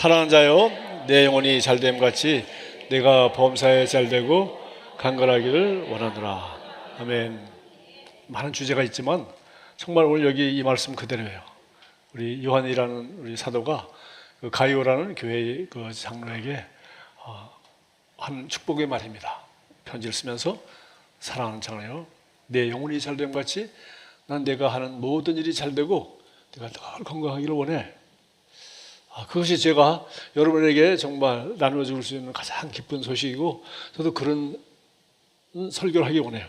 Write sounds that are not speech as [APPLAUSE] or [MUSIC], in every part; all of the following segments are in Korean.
사랑하는 자여, 내 영혼이 잘됨 같이 내가 범사에 잘되고 강건하기를 원하노라. 아멘. 많은 주제가 있지만 정말 오늘 여기 이 말씀 그대로예요. 우리 요한이라는 우리 사도가 그 가이오라는 교회 그 장로에게 어, 한 축복의 말입니다. 편지를 쓰면서 사랑하는 장로요, 내 영혼이 잘됨 같이 난 내가 하는 모든 일이 잘되고 내가 늘 건강하기를 원해. 아, 그것이 제가 여러분에게 정말 나눠줄 수 있는 가장 기쁜 소식이고 저도 그런 설교를 하기 원해요.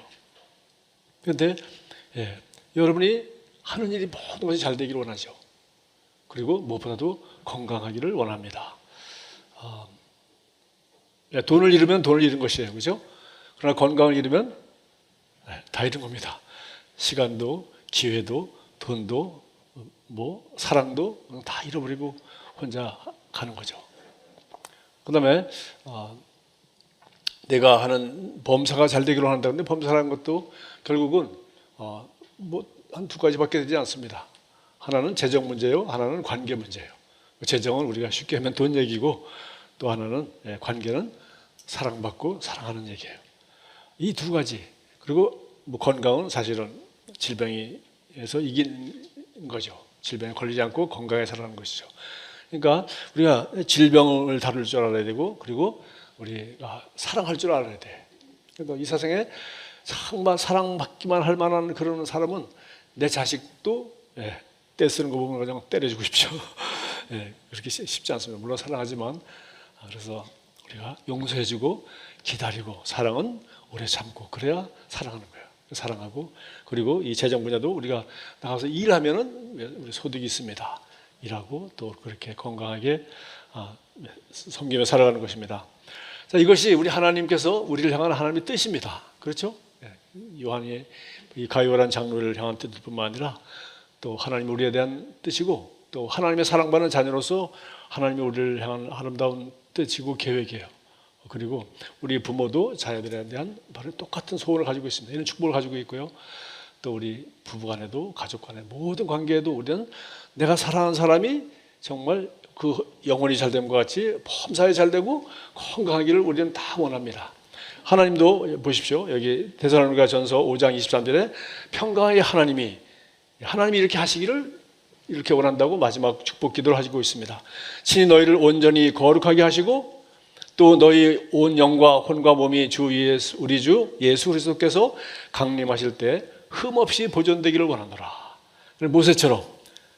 그런데 예, 여러분이 하는 일이 모든 것이 잘 되기를 원하죠. 그리고 무엇보다도 건강하기를 원합니다. 아, 예, 돈을 잃으면 돈을 잃은 것이에요, 그렇죠? 그러나 건강을 잃으면 예, 다 잃은 겁니다. 시간도, 기회도, 돈도, 뭐 사랑도 다 잃어버리고 혼자 가는 거죠. 그 다음에 어, 내가 하는 범사가 잘 되기로 한다는데 범사라는 것도 결국은 어, 뭐한 두 가지밖에 되지 않습니다. 하나는 재정 문제요, 하나는 관계 문제예요. 재정은 우리가 쉽게 하면 돈 얘기고 또 하나는 예, 관계는 사랑받고 사랑하는 얘기예요. 이 두 가지 그리고 뭐 건강은 사실은 질병에서 이긴 거죠. 질병에 걸리지 않고 건강하게 살아가는 것이죠. 그러니까 우리가 질병을 다룰 줄 알아야 되고 그리고 우리가 사랑할 줄 알아야 돼. 그러니까 이 세상에 정말 사랑받기만 할 만한 그런 사람은 내 자식도 예, 떼쓰는 거 보면 그냥 때려주고 싶죠. [LAUGHS] 예, 그렇게 쉽지 않습니다. 물론 사랑하지만 아, 그래서 우리가 용서해주고 기다리고 사랑은 오래 참고 그래야 사랑하는 거예요. 사랑하고 그리고 이 재정 분야도 우리가 나가서 일하면은 우리 소득이 있습니다. 일하고 또 그렇게 건강하게 아, 섬기며 살아가는 것입니다. 자, 이것이 우리 하나님께서 우리를 향한 하나님의 뜻입니다. 그렇죠? 예, 요한이 이 가요란 장로를 향한 뜻뿐만 아니라 또 하나님 우리에 대한 뜻이고 또 하나님의 사랑받는 자녀로서 하나님이 우리를 향한 아름다운 뜻이고 계획이에요. 그리고 우리 부모도 자녀들에 대한 바로 똑같은 소원을 가지고 있습니다. 이런 축복을 가지고 있고요. 또 우리 부부간에도 가족간에 모든 관계에도 우리는 내가 사랑하는 사람이 정말 그 영혼이 잘됨과 같이 범사에 잘되고 건강하기를 우리는 다 원합니다. 하나님도 보십시오. 여기 대사로니가 전서 5장 23절에 평강의 하나님이 하나님이 이렇게 하시기를 이렇게 원한다고 마지막 축복 기도를 하시고 있습니다. 친히 너희를 온전히 거룩하게 하시고 또 너희 온 영과 혼과 몸이 주 예수, 우리 주 예수 그리스도께서 강림하실 때 흠 없이 보존되기를 원하노라. 모세처럼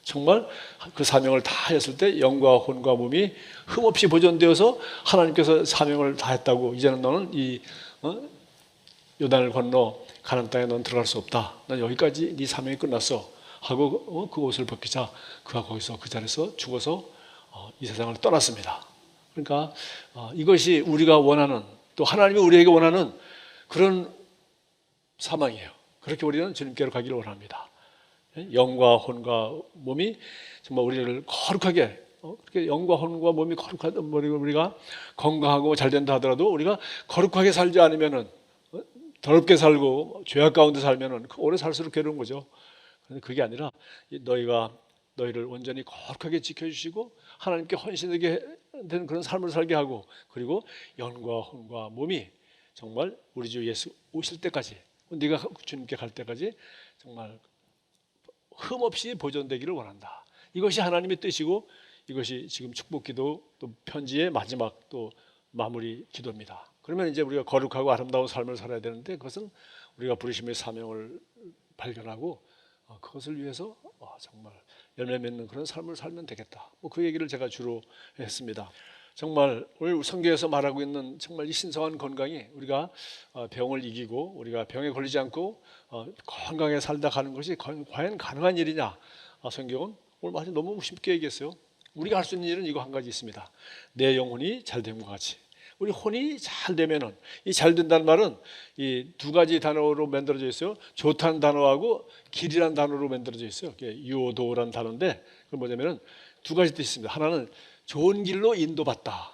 정말 그 사명을 다 했을 때 영과 혼과 몸이 흠없이 보존되어서 하나님께서 사명을 다 했다고 이제는 너는 이 어? 요단을 건너 가는 땅에 넌 들어갈 수 없다. 난 여기까지 네 사명이 끝났어. 하고 어? 그 옷을 벗기자 그가 거기서 그 자리에서 죽어서 어, 이 세상을 떠났습니다. 그러니까 어, 이것이 우리가 원하는 또 하나님이 우리에게 원하는 그런 사망이에요. 그렇게 우리는 주님께로 가기를 원합니다. 영과 혼과 몸이 정말 우리를 거룩하게 어, 그렇게 영과 혼과 몸이 거룩하다 우리가 건강하고 잘 된다 하더라도 우리가 거룩하게 살지 않으면은 어, 더럽게 살고 죄악 가운데 살면은 그 오래 살수록 괴로운 거죠. 그런데 그게 아니라 너희가 너희를 온전히 거룩하게 지켜주시고 하나님께 헌신하게 되는 그런 삶을 살게 하고 그리고 영과 혼과 몸이 정말 우리 주 예수 오실 때까지 네가 주님께 갈 때까지 정말 흠없이 보존되기를 원한다. 이것이 하나님의 뜻이고 이것이 지금 축복기도 또 편지의 마지막 또 마무리 기도입니다. 그러면 이제 우리가 거룩하고 아름다운 삶을 살아야 되는데 그것은 우리가 부르심의 사명을 발견하고 어, 그것을 위해서 어, 정말 열매 맺는 그런 삶을 살면 되겠다. 뭐 그 얘기를 제가 주로 했습니다. 정말 오늘 성경에서 말하고 있는 정말 이 신성한 건강이 우리가 어, 병을 이기고 우리가 병에 걸리지 않고 건강하게 살다 가는 것이 과연 가능한 일이냐? 아, 성경은 오늘 마치 너무 쉽게 얘기했어요. 우리가 할 수 있는 일은 이거 한 가지 있습니다. 내 영혼이 잘 됨과 같이. 우리 혼이 잘 되면은 이 잘 된다는 말은 이 두 가지 단어로 만들어져 있어요. 좋다는 단어하고 길이라는 단어로 만들어져 있어요. 유오도라는 단어인데 그 뭐냐면은 두 가지 뜻이 있습니다. 하나는 좋은 길로 인도받다.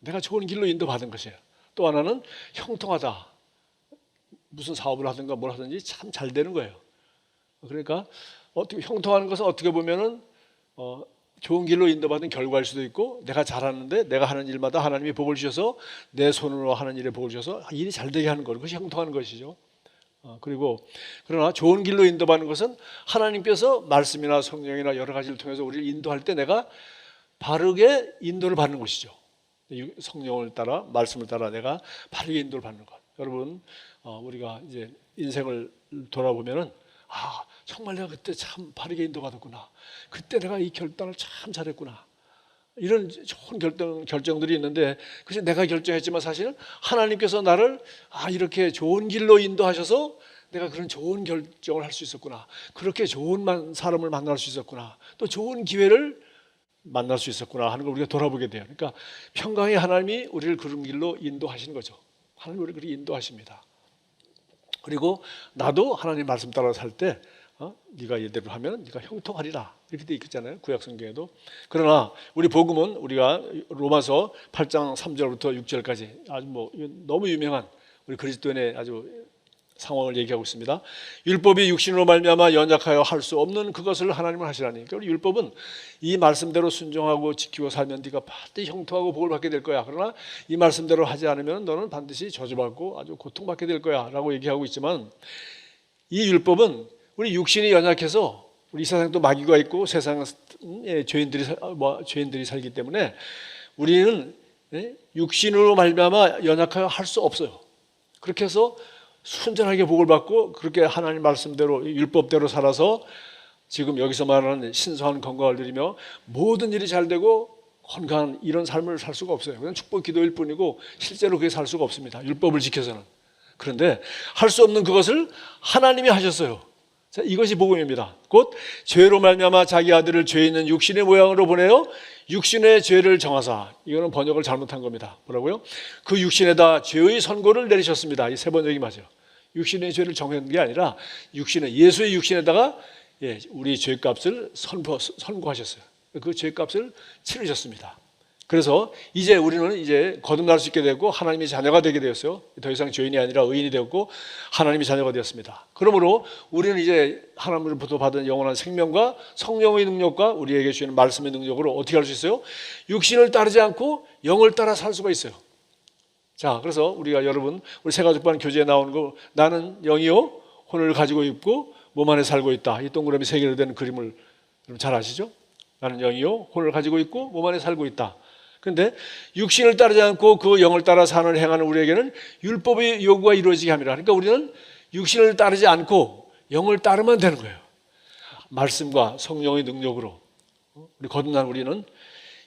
내가 좋은 길로 인도받은 것이에요. 또 하나는 형통하다. 무슨 사업을 하든가 뭘 하든지 참 잘 되는 거예요. 그러니까 어떻게 형통하는 것은 어떻게 보면은 어, 좋은 길로 인도받은 결과일 수도 있고 내가 잘하는데 내가 하는 일마다 하나님이 복을 주셔서 내 손으로 하는 일에 복을 주셔서 일이 잘 되게 하는 것 그것이 형통하는 것이죠. 어, 그리고 그러나 좋은 길로 인도받는 것은 하나님께서 말씀이나 성령이나 여러 가지를 통해서 우리를 인도할 때 내가 바르게 인도를 받는 것이죠. 이 성령을 따라 말씀을 따라 내가 바르게 인도를 받는 것. 여러분 어, 우리가 이제 인생을 돌아보면은 아 정말 내가 그때 참 바르게 인도받았구나. 그때 내가 이 결단을 참 잘했구나. 이런 좋은 결정, 결정들이 있는데 그것이 내가 결정했지만 사실 하나님께서 나를 아 이렇게 좋은 길로 인도하셔서 내가 그런 좋은 결정을 할 수 있었구나. 그렇게 좋은 만- 사람을 만날 수 있었구나. 또 좋은 기회를 만날 수 있었구나 하는 걸 우리가 돌아보게 돼요. 그러니까 평강의 하나님이 우리를 그런 길로 인도하시는 거죠. 하나님 우리를 그렇게 인도하십니다. 그리고 나도 하나님 말씀 따라 살 때 어? 네가 이대로 하면 네가 형통하리라 이렇게 돼 있잖아요 구약 성경에도 그러나 우리 복음은 우리가 로마서 8장 3절부터 6절까지 아주 뭐 너무 유명한 우리 그리스도인의 아주 상황을 얘기하고 있습니다. 율법이 육신으로 말미암아 연약하여 할 수 없는 그것을 하나님을 하시라니. 우리 율법은 이 말씀대로 순종하고 지키고 살면 네가 반드시 형통하고 복을 받게 될 거야. 그러나 이 말씀대로 하지 않으면 너는 반드시 저주받고 아주 고통받게 될 거야라고 얘기하고 있지만 이 율법은 우리 육신이 연약해서 우리 이 세상도 마귀가 있고 세상에 죄인들이 살- 뭐 죄인들이 살기 때문에 우리는 예, 육신으로 말미암아 연약하여 할 수 없어요. 그렇게 해서 순전하게 복을 받고 그렇게 하나님 말씀대로 율법대로 살아서 지금 여기서 말하는 신성한 건강을 누리며 모든 일이 잘 되고 건강한 이런 삶을 살 수가 없어요. 그냥 축복 기도일 뿐이고 실제로 그게 살 수가 없습니다. 율법을 지켜서는. 그런데 할 수 없는 그것을 하나님이 하셨어요. 자, 이것이 복음입니다. 곧 죄로 말미암아 자기 아들을 죄 있는 육신의 모양으로 보내어 육신의 죄를 정하사 이거는 번역을 잘못한 겁니다. 뭐라고요? 그 육신에다 죄의 선고를 내리셨습니다. 이 세 번역이 맞아요. 육신의 죄를 정한 게 아니라 육신의 예수의 육신에다가 예, 우리 죄값을 선포, 선고하셨어요. 그 죄값을 치르셨습니다. 그래서 이제 우리는 이제 거듭날 수 있게 되고 하나님의 자녀가 되게 되었어요. 더 이상 죄인이 아니라 의인이 되었고 하나님의 자녀가 되었습니다. 그러므로 우리는 이제 하나님으로부터 받은 영원한 생명과 성령의 능력과 우리에게 주시는 말씀의 능력으로 어떻게 할 수 있어요? 육신을 따르지 않고 영을 따라 살 수가 있어요. 자, 그래서 우리가 여러분 우리 세가족반 교재에 나오는 거 나는 영이요 혼을 가지고 있고 몸 안에 살고 있다. 이 동그라미 세 개로 된 그림을 잘 아시죠? 나는 영이요 혼을 가지고 있고 몸 안에 살고 있다. 그런데 육신을 따르지 않고 그 영을 따라 사는 행하는 우리에게는 율법의 요구가 이루어지게 합니다. 그러니까 우리는 육신을 따르지 않고 영을 따르면 되는 거예요. 말씀과 성령의 능력으로 우리 거듭난 우리는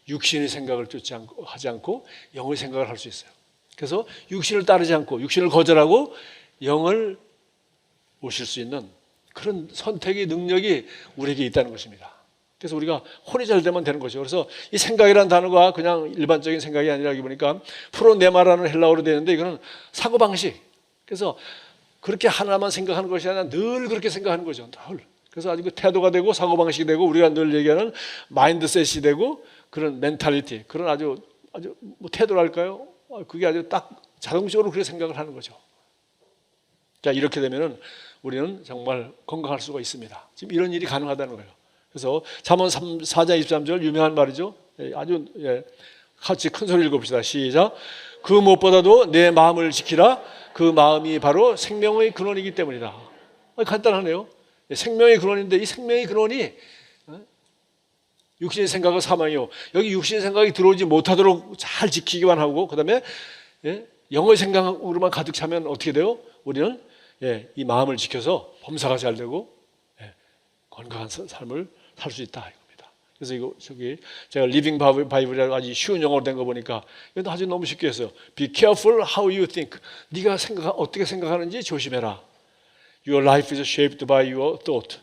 육신의 생각을 쫓지 않고 하지 않고 영의 생각을 할 수 있어요. 그래서 육신을 따르지 않고 육신을 거절하고 영을 오실 수 있는 그런 선택의 능력이 우리에게 있다는 것입니다. 그래서 우리가 혼이 잘 되면 되는 거죠. 그래서 이 생각이라는 단어가 그냥 일반적인 생각이 아니라 여기 보니까 프로네마라는 헬라어로 되는데 이거는 사고 방식. 그래서 그렇게 하나만 생각하는 것이 아니라 늘 그렇게 생각하는 거죠. 늘. 그래서 아주 그 태도가 되고 사고 방식이 되고 우리가 늘 얘기하는 마인드셋이 되고 그런 멘탈리티, 그런 아주 아주 뭐 태도랄까요? 어, 그게 아주 딱 자동적으로 그렇게 생각을 하는 거죠. 자 이렇게 되면은 우리는 정말 건강할 수가 있습니다. 지금 이런 일이 가능하다는 거예요. 그래서 잠언 3, 4장 23절 유명한 말이죠. 예, 아주 예, 같이 큰 소리 읽어봅시다. 시작. 그 무엇보다도 내 마음을 지키라. 그 마음이 바로 생명의 근원이기 때문이다. 아, 간단하네요. 예, 생명의 근원인데 이 생명의 근원이 어? 육신의 생각은 사망이요. 여기 육신의 생각이 들어오지 못하도록 잘 지키기만 하고 그다음에 예, 영의 생각으로만 가득 차면 어떻게 돼요? 우리는 예, 이 마음을 지켜서 범사가 잘 되고 예, 건강한 사- 삶을 살 수 있다 이겁니다. 그래서 이거 저기 제가 리빙 바이블이라고 아주 쉬운 영어로 된 거 보니까 이것도 아주 너무 쉽게 했어요. Be careful how you think. 네가 생각 어떻게 생각하는지 조심해라. Your life is shaped by your thought.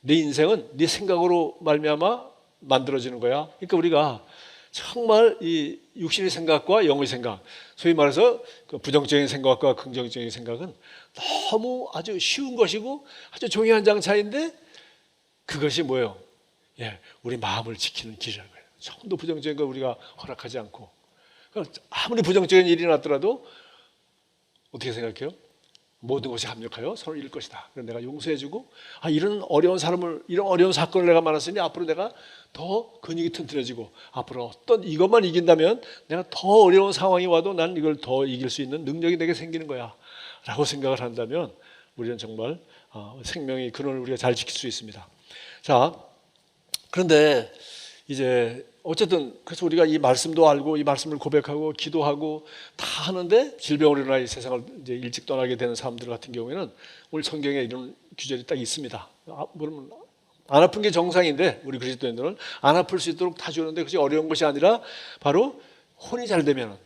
네 인생은 네 생각으로 말미암아 만들어지는 거야. 그러니까 우리가 정말 이 육신의 생각과 영의 생각, 소위 말해서 그 부정적인 생각과 긍정적인 생각은 너무 아주 쉬운 것이고 아주 종이 한 장 차인데 그것이 뭐예요? 예, 우리 마음을 지키는 길이라는 거예요. 조금도 부정적인 걸 우리가 허락하지 않고 아무리 부정적인 일이 났더라도 어떻게 생각해요? 모든 것이 합력하여 서로 이룰 것이다. 그래서 내가 용서해주고 아 이런 어려운 사람을 이런 어려운 사건을 내가 만났으니 앞으로 내가 더 근육이 튼튼해지고 앞으로 어떤 이것만 이긴다면 내가 더 어려운 상황이 와도 난 이걸 더 이길 수 있는 능력이 내게 생기는 거야라고 생각을 한다면 우리는 정말 어, 생명의 근원을 우리가 잘 지킬 수 있습니다. 자 그런데 이제 어쨌든 그래서 우리가 이 말씀도 알고 이 말씀을 고백하고 기도하고 다 하는데 질병으로 인하여 이 세상을 이제 일찍 떠나게 되는 사람들 같은 경우에는 오늘 성경에 이런 규절이 딱 있습니다. 아, 물론 안 아픈 게 정상인데 우리 그리스도인들은 안 아플 수 있도록 다 주는데 그것이 어려운 것이 아니라 바로 혼이 잘 되면은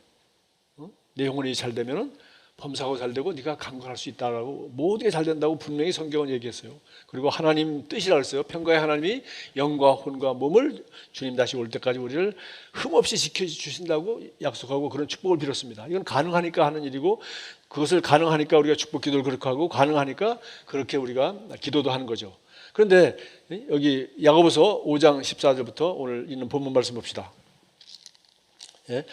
어? 내 영혼이 잘 되면은 범사고 잘 되고 네가 강건할 수 있다라고 모든 게 잘 된다고 분명히 성경은 얘기했어요. 그리고 하나님 뜻이라 그랬어요. 평가의 하나님이 영과 혼과 몸을 주님 다시 올 때까지 우리를 흠없이 지켜 주신다고 약속하고 그런 축복을 빌었습니다. 이건 가능하니까 하는 일이고 그것을 가능하니까 우리가 축복 기도를 그렇게 하고 가능하니까 그렇게 우리가 기도도 하는 거죠. 그런데 여기 야고보서 5장 14절부터 오늘 있는 본문 말씀 봅시다. 예?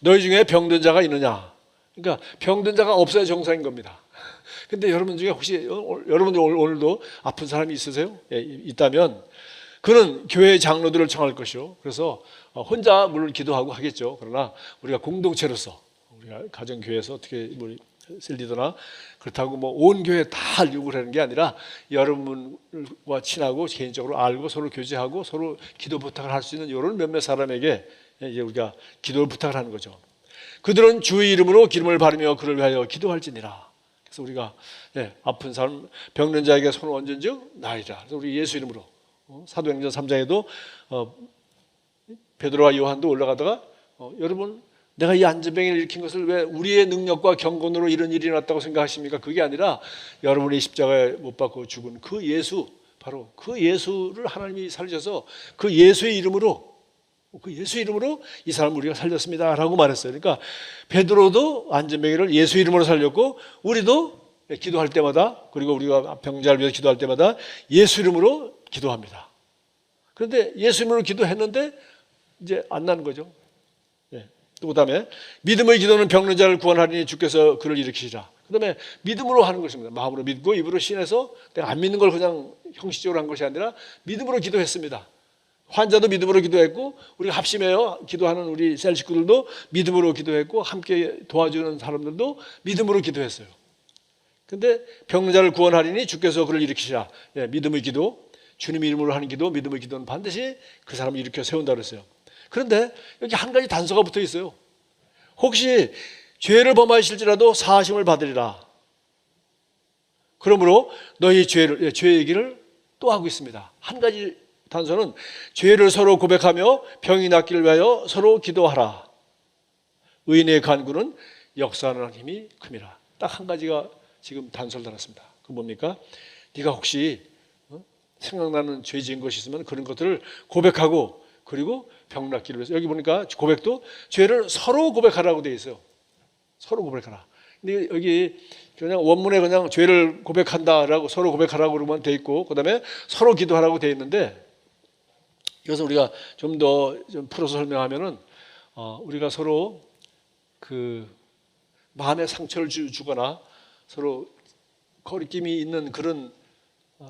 너희 중에 병든 자가 있느냐? 그러니까 병든 자가 없어야 정상인 겁니다. 근데 여러분 중에 혹시 어, 여러분들 오늘- 오늘도 아픈 사람이 있으세요? 예, 있다면 그는 교회 장로들을 청할 것이요. 그래서 어, 혼자 물론 기도하고 하겠죠. 그러나 우리가 공동체로서 우리가 가정 교회에서 어떻게 우리 셀리더나 그렇다고 뭐 온 교회 다 요구를 하는 게 아니라 여러분과 친하고 개인적으로 알고 서로 교제하고 서로 기도 부탁을 할 수 있는 이런 몇몇 사람에게 이제 우리가 기도를 부탁을 하는 거죠. 그들은 주의 이름으로 기름을 바르며 그를 위하여 기도할지니라. 그래서 우리가 예, 아픈 사람 병든 자에게 손을 얹은 즉 나이라. 그래서 우리 예수 이름으로 어, 사도행전 3장에도 어, 베드로와 요한도 올라가다가 어, 여러분 내가 이 안전병을 일으킨 것을 왜 우리의 능력과 경건으로 이런 일이 났다고 생각하십니까? 그게 아니라 여러분이 십자가에 못 박고 죽은 그 예수 바로 그 예수를 하나님이 살려서 그 예수의 이름으로 그 예수 이름으로 이 사람 우리가 살렸습니다라고 말했어요. 그러니까 베드로도 안전병이를 예수 이름으로 살렸고 우리도 기도할 때마다 그리고 우리가 병자를 위해서 기도할 때마다 예수 이름으로 기도합니다. 그런데 예수 이름으로 기도했는데 이제 안 나는 거죠. 예. 또 그 다음에 믿음의 기도는 병든 자를 구원하리니 주께서 그를 일으키시라. 그 다음에 믿음으로 하는 것입니다. 마음으로 믿고 입으로 신해서 내가 안 믿는 걸 그냥 형식적으로 한 것이 아니라 믿음으로 기도했습니다. 환자도 믿음으로 기도했고 우리가 합심해요 기도하는 우리 셀 식구들도 믿음으로 기도했고 함께 도와주는 사람들도 믿음으로 기도했어요. 근데 병자를 구원하리니 주께서 그를 일으키시라. 예, 믿음의 기도, 주님 이름으로 하는 기도, 믿음의 기도는 반드시 그 사람을 일으켜 세운다 그랬어요. 그런데 여기 한 가지 단서가 붙어 있어요. 혹시 죄를 범하실지라도 사하심을 받으리라. 그러므로 너희 죄를 예, 죄 얘기를 또 하고 있습니다. 한 가지 단서는 죄를 서로 고백하며 병이 낫기를 위하여 서로 기도하라. 의인의 간구는 역사하는 힘이 큼이라. 딱한 가지가 지금 단서를 달았습니다. 그 뭡니까? 네가 혹시 어? 생각나는 죄 지은 것이 있으면 그런 것들을 고백하고 그리고 병 낫기를 위해서 여기 보니까 고백도 죄를 서로 고백하라고 돼 있어요. 서로 고백하라. 근데 여기 그냥 원문에 그냥 죄를 고백한다라고 서로 고백하라고 그러면 돼 있고 그다음에 서로 기도하라고 돼 있는데 이것을 우리가 좀 더 좀 풀어서 설명하면은 어, 우리가 서로 그 마음의 상처를 주, 주거나 서로 거리낌이 있는 그런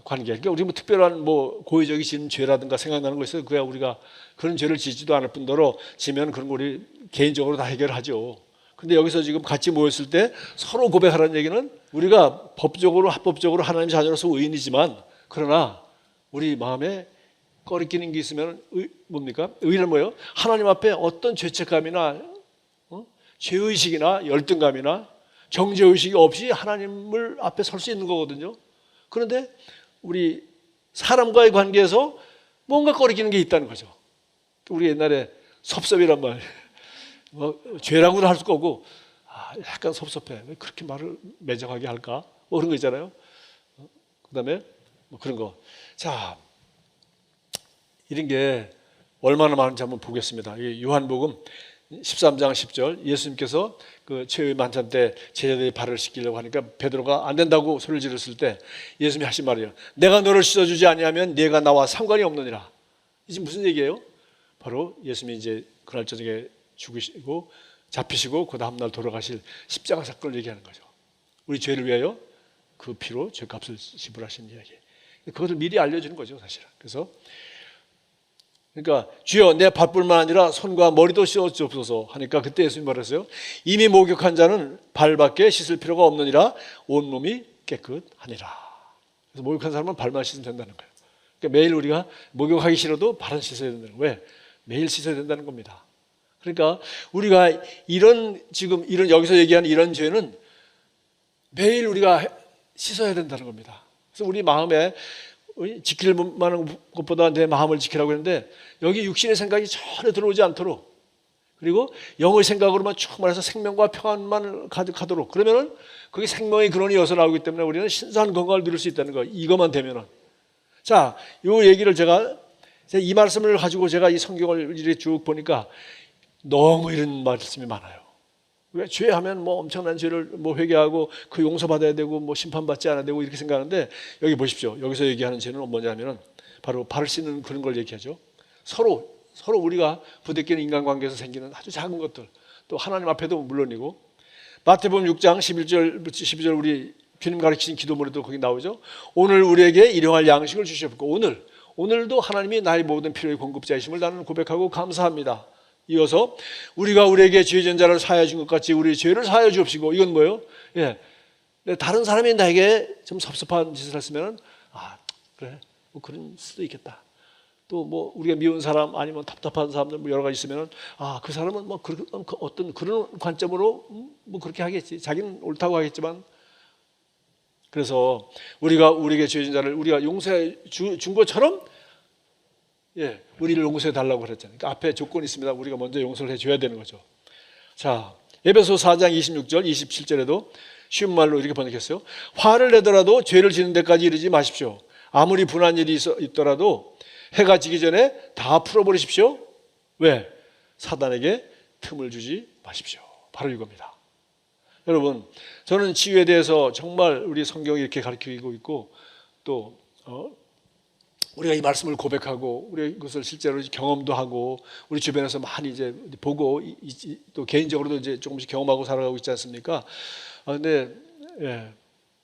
관계. 그러니까 우리 뭐 특별한 뭐 고의적이신 죄라든가 생각나는 거 있어요. 그야 우리가 그런 죄를 지지도 않을 뿐더러 지면 그런 거 우리 개인적으로 다 해결하죠. 근데 여기서 지금 같이 모였을 때 서로 고백하라는 얘기는 우리가 법적으로 합법적으로 하나님 자녀로서 의인이지만 그러나 우리 마음에 꺼리끼는 게 있으면 의, 뭡니까? 의는 뭐예요? 하나님 앞에 어떤 죄책감이나 어? 죄의식이나 열등감이나 정죄의식이 없이 하나님을 앞에 설 수 있는 거거든요. 그런데 우리 사람과의 관계에서 뭔가 꺼리끼는 게 있다는 거죠. 우리 옛날에 섭섭이란 말, [LAUGHS] 뭐 죄라고는 할 수가 없고 아, 약간 섭섭해. 왜 그렇게 말을 매정하게 할까? 뭐 그런 거 있잖아요. 어? 그다음에 뭐 그런 거. 자, 이런 게 얼마나 많은지 한번 보겠습니다. 이 요한복음 13장 10절 예수님께서 그 최후의 만찬 때 제자들이 발을 씻기려고 하니까 베드로가 안 된다고 소리를 지르실 때 예수님이 하신 말이에요. 내가 너를 씻어주지 아니하면 네가 나와 상관이 없느니라. 이게 무슨 얘기예요? 바로 예수님이 이제 그날 저녁에 죽으시고 잡히시고 그 다음 날 돌아가실 십자가 사건을 얘기하는 거죠. 우리 죄를 위하여 그 피로 죄값을 지불하신 이야기. 그것을 미리 알려주는 거죠, 사실은. 그래서 그러니까 주여 내 발뿐만 아니라 손과 머리도 씻어 주옵소서 하니까 그때 예수님 말했어요. 이미 목욕한 자는 발밖에 씻을 필요가 없느니라 온 몸이 깨끗하니라. 그래서 목욕한 사람은 발만 씻으면 된다는 거예요. 그러니까 매일 우리가 목욕하기 싫어도 발은 씻어야 된다는 거예요. 왜? 매일 씻어야 된다는 겁니다. 그러니까 우리가 이런 지금 이런 여기서 얘기하는 이런 죄는 매일 우리가 씻어야 된다는 겁니다. 그래서 우리 마음에 지킬 만한 것보다 내 마음을 지키라고 했는데 여기 육신의 생각이 전혀 들어오지 않도록 그리고 영의 생각으로만 충만해서 생명과 평안만 가득하도록 그러면은 그게 생명의 근원이 여서 나오기 때문에 우리는 신선한 건강을 누릴 수 있다는 거. 이것만 되면은 자, 요 얘기를 제가 이 말씀을 가지고 제가 이 성경을 이렇게 쭉 보니까 너무 이런 말씀이 많아요. 왜 죄하면 뭐 엄청난 죄를 뭐 회개하고 그 용서받아야 되고 뭐 심판받지 않아야 되고 이렇게 생각하는데 여기 보십시오. 여기서 얘기하는 죄는 뭐냐면은 바로 발을 씻는 그런 걸 얘기하죠. 서로 서로 우리가 부대끼는 인간관계에서 생기는 아주 작은 것들 또 하나님 앞에도 물론이고 마태복음 6장 11절 12절 우리 주님 가르치신 기도문에도 거기 나오죠. 오늘 우리에게 일용할 양식을 주셨고 오늘 오늘도 하나님이 나의 모든 필요의 공급자이심을 나는 고백하고 감사합니다. 이어서 우리가 우리에게 죄전 자를 사하여 준 것 같이 우리 죄를 사하여 주옵시고 이건 뭐예요? 예. 다른 사람이 나에게 좀 섭섭한 짓을 했으면 아 그래 뭐 그런 수도 있겠다. 또 뭐 우리가 미운 사람 아니면 답답한 사람들 뭐 여러 가지 있으면 아그 사람은 뭐 그, 그 어떤 그런 관점으로 음, 뭐 그렇게 하겠지. 자기는 옳다고 하겠지만 그래서 우리가 우리에게 죄진 자를 우리가 용서해 준 것처럼 예, 우리를 용서해 달라고 그랬잖아요. 그러니까 앞에 조건이 있습니다. 우리가 먼저 용서를 해 줘야 되는 거죠. 자, 에베소 4장 26절, 27절에도 쉬운 말로 이렇게 번역했어요. 화를 내더라도 죄를 지는 데까지 이르지 마십시오. 아무리 분한 일이 있더라도 해가 지기 전에 다 풀어버리십시오. 왜? 사단에게 틈을 주지 마십시오. 바로 이겁니다. 여러분, 저는 치유에 대해서 정말 우리 성경이 이렇게 가르치고 있고 또 어? 우리가 이 말씀을 고백하고 우리 그것을 실제로 경험도 하고 우리 주변에서 많이 이제 보고 또 개인적으로도 이제 조금씩 경험하고 살아가고 있지 않습니까? 아, 근데 예,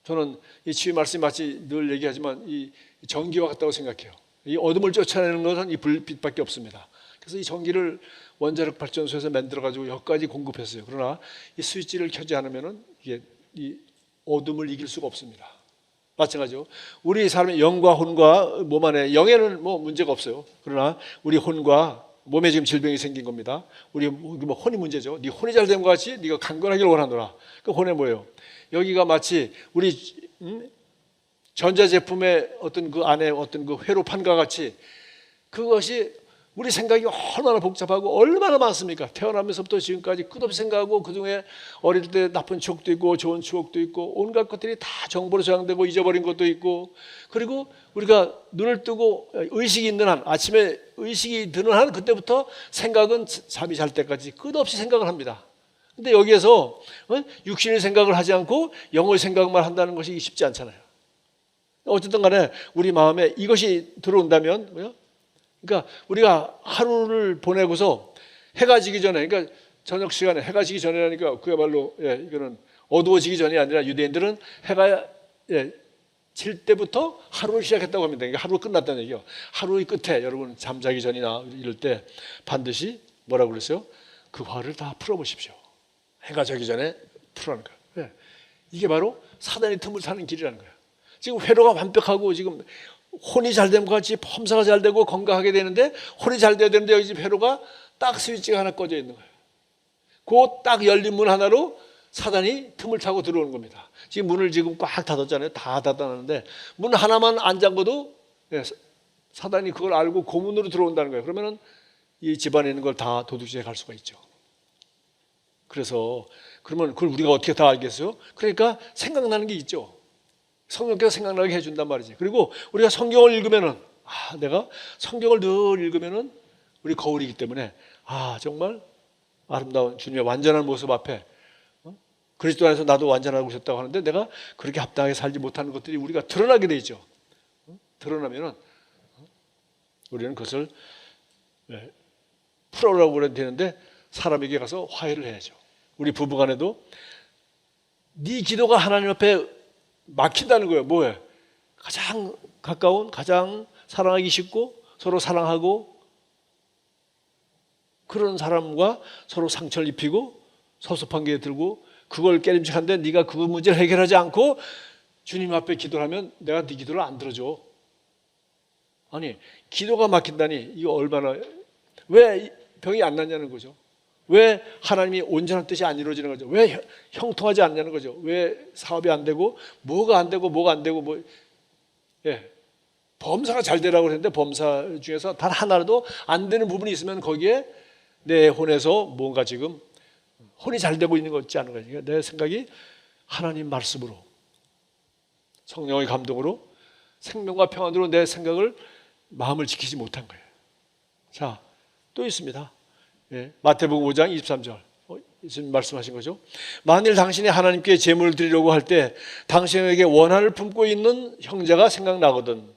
저는 이 치유 말씀 마치 늘 얘기하지만 이 전기와 같다고 생각해요. 이 어둠을 쫓아내는 것은 이 불빛밖에 없습니다. 그래서 이 전기를 원자력 발전소에서 만들어 가지고 여기까지 공급했어요. 그러나 이 스위치를 켜지 않으면은 이게 이 어둠을 이길 수가 없습니다. 마찬가지죠. 우리 삶의 영과 혼과 몸 안에 영에는 뭐 문제가 없어요. 그러나 우리 혼과 몸에 지금 질병이 생긴 겁니다. 우리 뭐 혼이 문제죠. 네 혼이 잘된 것 같이 네가 강건하기를 원하노라. 그 혼에 뭐예요? 여기가 마치 우리 음? 전자제품의 어떤 그 안에 어떤 그 회로판과 같이 그것이 우리 생각이 얼마나 복잡하고 얼마나 많습니까? 태어나면서부터 지금까지 끝없이 생각하고 그중에 어릴 때 나쁜 추억도 있고 좋은 추억도 있고 온갖 것들이 다 정보로 저장되고 잊어버린 것도 있고 그리고 우리가 눈을 뜨고 의식이 있는 한 아침에 의식이 드는 한 그때부터 생각은 잠이 잘 때까지 끝없이 생각을 합니다. 근데 여기에서 어? 육신의 생각을 하지 않고 영의 생각만 한다는 것이 쉽지 않잖아요. 어쨌든 간에 우리 마음에 이것이 들어온다면 그러니까 우리가 하루를 보내고서 해가 지기 전에 그러니까 저녁 시간에 해가 지기 전이라니까 그야말로 예, 이거는 어두워지기 전이 아니라 유대인들은 해가 예, 질 때부터 하루를 시작했다고 합니다. 그러니까 하루 끝났다는 얘기요. 하루의 끝에 여러분 잠자기 전이나 이럴 때 반드시 뭐라고 그랬어요? 그 화를 다 풀어보십시오. 해가 지기 전에 풀어라는 거예요. 예. 이게 바로 사단의 틈을 타는 길이라는 거예요. 지금 회로가 완벽하고 지금 혼이 잘 되면 같이 펌사가 잘 되고 건강하게 되는데 혼이 잘 돼야 되는데 여기 집 회로가 딱 스위치가 하나 꺼져 있는 거예요. 그 딱 열린 문 하나로 사단이 틈을 타고 들어오는 겁니다. 지금 문을 지금 꽉 닫았잖아요. 다 닫아놨는데 문 하나만 안 잠궈도 예, 사단이 그걸 알고 고문으로 들어온다는 거예요. 그러면은 이 집안에 있는 걸 다 도둑질해 갈 수가 있죠. 그래서 그러면 그걸 우리가 어떻게 다 알겠어요? 그러니까 생각나는 게 있죠. 성령께서 생각나게 해준단 말이지. 그리고 우리가 성경을 읽으면은 아, 내가 성경을 늘 읽으면은 우리 거울이기 때문에 아 정말 아름다운 주님의 완전한 모습 앞에 어? 그리스도 안에서 나도 완전하고 있었다고 하는데 내가 그렇게 합당하게 살지 못하는 것들이 우리가 드러나게 돼 있죠. 어? 드러나면은 어? 우리는 그것을 네, 풀어라고 그래야 되는데 사람에게 가서 화해를 해야죠. 우리 부부간에도 네 기도가 하나님 앞에 막힌다는 거예요. 뭐해? 가장 가까운, 가장 사랑하기 쉽고 서로 사랑하고 그런 사람과 서로 상처를 입히고 섭섭한 게 들고 그걸 깨림직한데 네가 그 문제를 해결하지 않고 주님 앞에 기도를 하면 내가 네 기도를 안 들어줘. 아니 기도가 막힌다니 이거 얼마나 왜 병이 안 낫냐는 거죠. 왜 하나님이 온전한 뜻이 안 이루어지는 거죠. 왜 형- 형통하지 않냐는 거죠. 왜 사업이 안 되고 뭐가 안 되고 뭐가 안 되고 뭐 예. 범사가 잘 되라고 그랬는데 범사 중에서 단 하나라도 안 되는 부분이 있으면 거기에 내 혼에서 뭔가 지금 혼이 잘 되고 있는 것 같지 않은 거예요. 내 생각이 하나님 말씀으로 성령의 감동으로 생명과 평안으로 내 생각을 마음을 지키지 못한 거예요. 자, 또 있습니다. 예, 마태복음 5장 23절. 어, 예수님 말씀하신 거죠. 만일 당신이 하나님께 제물을 드리려고 할 때 당신에게 원한을 품고 있는 형제가 생각나거든.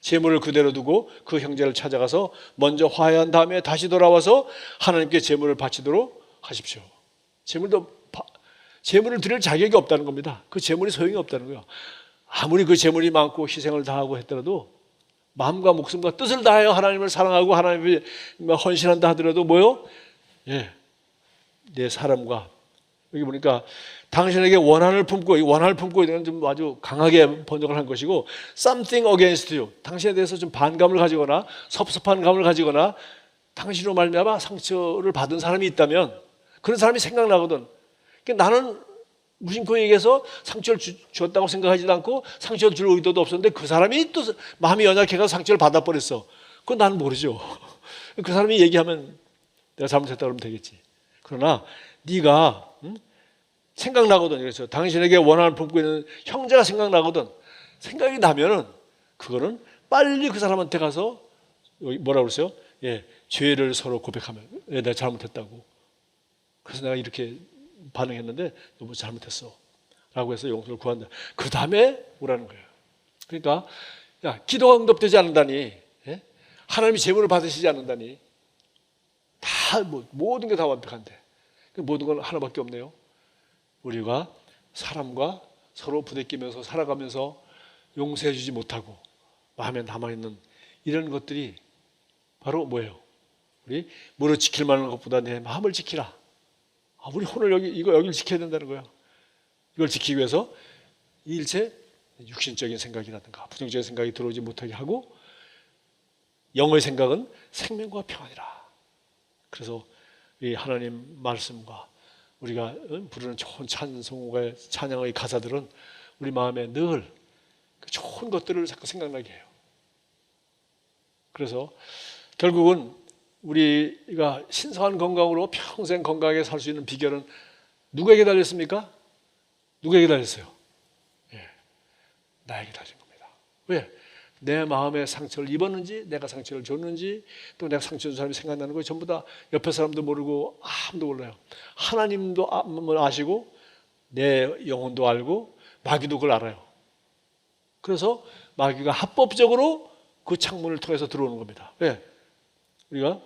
제물을 그대로 두고 그 형제를 찾아가서 먼저 화해한 다음에 다시 돌아와서 하나님께 제물을 바치도록 하십시오. 제물도 바- 제물을 드릴 자격이 없다는 겁니다. 그 제물이 소용이 없다는 거예요. 아무리 그 제물이 많고 희생을 다하고 했더라도 마음과 목숨과 뜻을 다하여 하나님을 사랑하고 하나님을 헌신한다 하더라도 뭐요? 예, 내 사람과 여기 보니까 당신에게 원한을 품고 이 원한을 품고 이건 좀 아주 강하게 번역을 한 것이고 something against you 당신에 대해서 좀 반감을 가지거나 섭섭한 감을 가지거나 당신으로 말미암아 상처를 받은 사람이 있다면 그런 사람이 생각나거든. 그러니까 나는 무심코 얘기해서 상처를 주, 줬다고 생각하지도 않고 상처를 줄 의도도 없었는데 그 사람이 또 마음이 연약해서 상처를 받아버렸어. 그건 나는 모르죠. [LAUGHS] 그 사람이 얘기하면 내가 잘못했다 그러면 되겠지. 그러나 네가 응? 생각나거든. 그래서 당신에게 원한을 품고 있는 형제가 생각나거든. 생각이 나면은 그거는 빨리 그 사람한테 가서 여기 뭐라 그랬어요? 예, 죄를 서로 고백하면 예, 내가 잘못했다고. 그래서 내가 이렇게 반응했는데 너무 잘못했어. 라고 해서 용서를 구한다. 그 다음에 오라는 거예요. 그러니까 야, 기도가 응답되지 않는다니. 예? 하나님이 제물을 받으시지 않는다니. 다 뭐, 모든 게 다 완벽한데. 그 모든 건 하나밖에 없네요. 우리가 사람과 서로 부대끼면서 살아가면서 용서해 주지 못하고 마음에 남아있는 이런 것들이 바로 뭐예요? 우리 무릇 지킬 만한 것보다 내 마음을 지키라. 아, 우리 혼을 여기 이거 여기를 지켜야 된다는 거야. 이걸 지키기 위해서 일체 육신적인 생각이라든가 부정적인 생각이 들어오지 못하게 하고 영의 생각은 생명과 평안이라. 그래서 이 하나님 말씀과 우리가 부르는 좋은 찬송의 찬양의 가사들은 우리 마음에 늘그 좋은 것들을 자꾸 생각나게 해요. 그래서 결국은 우리가 신성한 건강으로 평생 건강하게 살 수 있는 비결은 누구에게 달렸습니까? 누구에게 달렸어요? 예, 나에게 달린 겁니다. 왜? 내 마음에 상처를 입었는지, 내가 상처를 줬는지, 또 내가 상처 준 사람이 생각나는 거 전부 다 옆에 사람도 모르고 아무도 몰라요. 하나님도 아- 아시고 내 영혼도 알고 마귀도 그걸 알아요. 그래서 마귀가 합법적으로 그 창문을 통해서 들어오는 겁니다. 왜? 우리가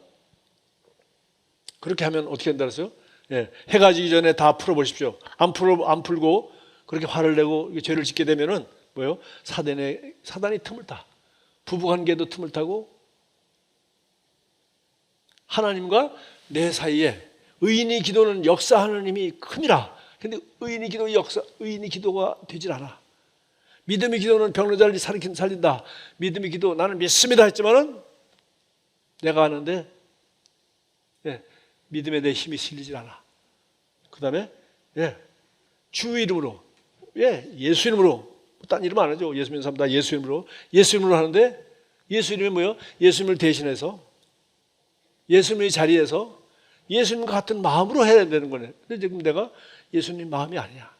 그렇게 하면 어떻게 된다 그랬어요? 예, 해가 지기 전에 다 풀어보십시오. 안 풀어 안 풀고 그렇게 화를 내고 죄를 짓게 되면은 뭐요? 사단의 사단이 틈을 타. 부부관계도 틈을 타고 하나님과 내 사이에 의인이 기도는 역사하는 힘이 큽니다. 근데 의인이 기도 역사 의인이 기도가 되질 않아. 믿음의 기도는 병로자를 살린다. 믿음의 기도 나는 믿습니다 했지만은 내가 아는데 예, 믿음에 내 힘이 실리질 않아. 그 다음에 예, 주 이름으로 예, 예수 이름으로 딴 이름 안 하죠. 예수 믿는 사람 다 예수 이름으로 예수 이름으로 하는데 예수 이름이 뭐요? 예수님을 대신해서 예수님의 자리에서 예수님 같은 마음으로 해야 되는 거네. 근데 지금 내가 예수님 마음이 아니야.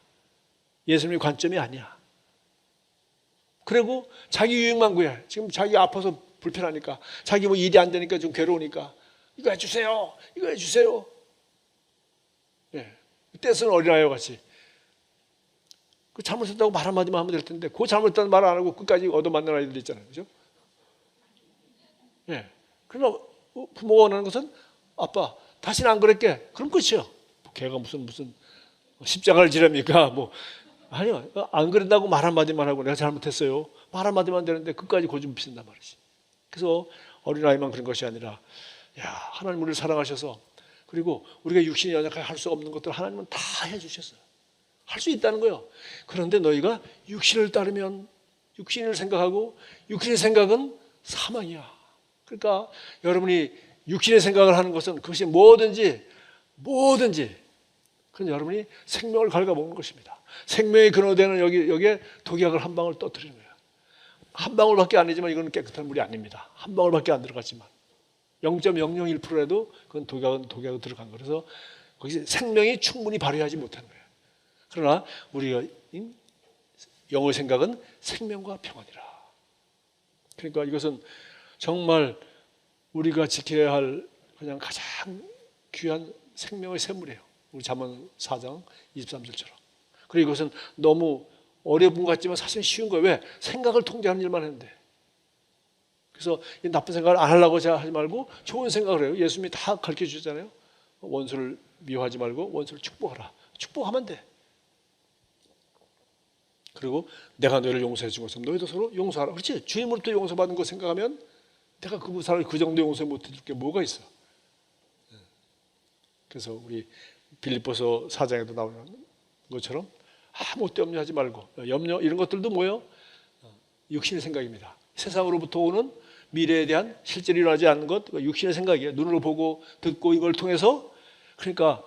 예수님의 관점이 아니야. 그리고 자기 유익만 구해. 지금 자기 아파서 불편하니까, 자기 뭐 일이 안 되니까 좀 괴로우니까, 이거 해주세요. 이거 해주세요. 예. 떼쓰는 어린아이와 같이. 그 잘못했다고 말 한마디만 하면 될 텐데, 그 잘못했다는 말 안 하고 끝까지 얻어맞는 아이들 있잖아요. 그죠? 예. 그러나 부모가 원하는 것은, 아빠, 다시는 안 그럴게. 그럼 끝이요. 걔가 무슨 무슨 십자가를 지랍니까? 뭐 아니요 안 그런다고 말 한마디만 하고 내가 잘못했어요 말 한마디만 되는데 끝까지 고집 피신단 말이지. 그래서 어린아이만 그런 것이 아니라 야 하나님 우리를 사랑하셔서 그리고 우리가 육신이 연약하게 할 수 없는 것들 하나님은 다 해주셨어요. 할 수 있다는 거예요. 그런데 너희가 육신을 따르면 육신을 생각하고 육신의 생각은 사망이야. 그러니까 여러분이 육신의 생각을 하는 것은 그것이 뭐든지 뭐든지 그건 여러분이 생명을 갉아먹는 것입니다. 생명이 근원되는 여기 여기에 독약을 한 방울 떠뜨리는 거예요. 한 방울밖에 아니지만 이거는 깨끗한 물이 아닙니다. 한 방울밖에 안 들어갔지만 0.001%라도 그건 독약은 독약이 들어간. 그래서 거기서 생명이 충분히 발휘하지 못한 거예요. 그러나 우리가 이 영의 생각은 생명과 평안이라. 그러니까 이것은 정말 우리가 지켜야 할 그냥 가장 귀한 생명의 샘물이에요. 우리 잠언 4장 23절처럼. 그리고 이것은 너무 어려운 것 같지만 사실 쉬운 거예요. 왜? 생각을 통제하는 일만 했는데. 그래서 이 나쁜 생각을 안 하려고 제가 하지 말고 좋은 생각을 해요. 예수님이 다 가르쳐 주잖아요. 원수를 미워하지 말고 원수를 축복하라. 축복하면 돼. 그리고 내가 너희를 용서해 준 것처럼 너희도 서로 용서하라. 그렇지? 주님으로부터 용서받은 거 생각하면 내가 그 사람을 그 정도 용서 못 해줄 게 뭐가 있어? 예. 그래서 우리 빌립보서 4장에도 나오는 것처럼 아무 때 염려하지 말고 염려 이런 것들도 뭐요? 육신의 생각입니다. 세상으로부터 오는 미래에 대한 실제로 일어나지 않는 것 육신의 생각이에요. 눈으로 보고 듣고 이걸 통해서 그러니까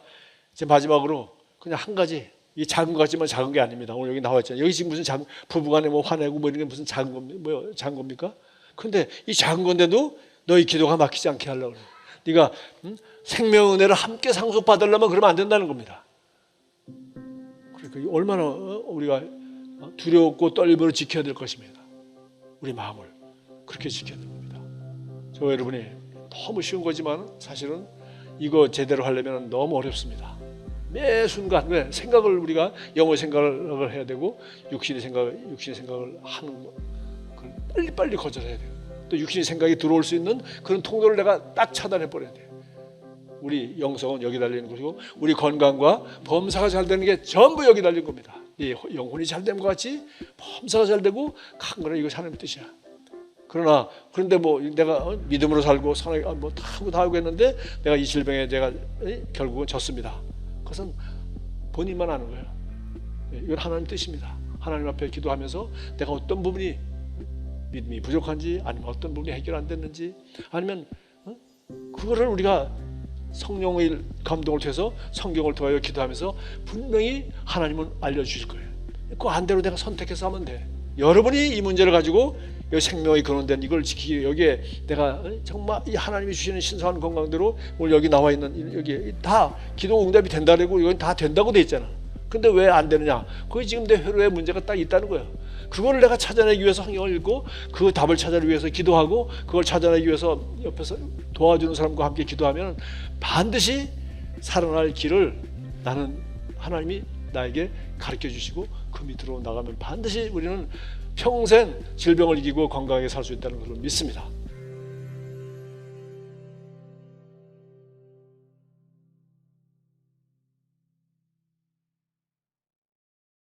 이제 마지막으로 그냥 한 가지 이 작은 것 같지만 작은 게 아닙니다. 오늘 여기 나와 있잖아요. 여기 지금 무슨 작은 부부간에 뭐 화내고 뭐 이런 게 무슨 작은 겁니까? 뭐 작은 겁니까? 근데 이 작은 건데도 너희 기도가 막히지 않게 하려고 그래요. 네가 음? 생명 은혜를 함께 상속받으려면 그러면 안 된다는 겁니다. 그러니까 얼마나 어? 우리가 두렵고 떨림으로 지켜야 될 것입니다. 우리 마음을 그렇게 지켜야 됩니다. 저 여러분이 너무 쉬운 거지만 사실은 이거 제대로 하려면 너무 어렵습니다. 매 순간 왜 생각을 우리가 영어 생각을 해야 되고 육신의 생각 육신의 생각을 하는 거 그걸 빨리 빨리 거절해야 돼요. 또 육신의 생각이 들어올 수 있는 그런 통로를 내가 딱 차단해 버려야 돼요. 우리 영성은 여기 달리는 것이고 우리 건강과 범사가 잘 되는 게 전부 여기 달린 겁니다. 이 영혼이 잘 된 것 같이 범사가 잘 되고 큰 거는 이것이 하나님의 뜻이야. 그러나 그런데 뭐 내가 어, 믿음으로 살고 선하게 뭐다 하고 다 하고 했는데 내가 이 질병에 내가 에? 결국은 졌습니다. 그것은 본인만 아는 거예요. 예, 이건 하나님 뜻입니다. 하나님 앞에 기도하면서 내가 어떤 부분이 믿음이 부족한지 아니면 어떤 부분이 해결 안 됐는지 아니면 어? 그거를 우리가 성령의 감동을 통해서 성경을 통하여 기도하면서 분명히 하나님은 알려주실 거예요. 그 안대로 내가 선택해서 하면 돼. 여러분이 이 문제를 가지고 이 생명이 근원된 이걸 지키기 여기에 내가 정말 이 하나님이 주시는 신성한 건강대로 오늘 여기 나와 있는 여기 다 기도 응답이 된다고 이건 다 된다고 돼 있잖아. 근데 왜 안 되느냐? 그게 지금 내 회로에 문제가 딱 있다는 거예요. 그거를 내가 찾아내기 위해서 성경을 읽고 그 답을 찾아내기 위해서 기도하고 그걸 찾아내기 위해서 옆에서 도와주는 사람과 함께 기도하면 반드시 살아날 길을 나는 하나님이 나에게 가르쳐 주시고 그 밑으로 나가면 반드시 우리는 평생 질병을 이기고 건강하게 살 수 있다는 것을 믿습니다.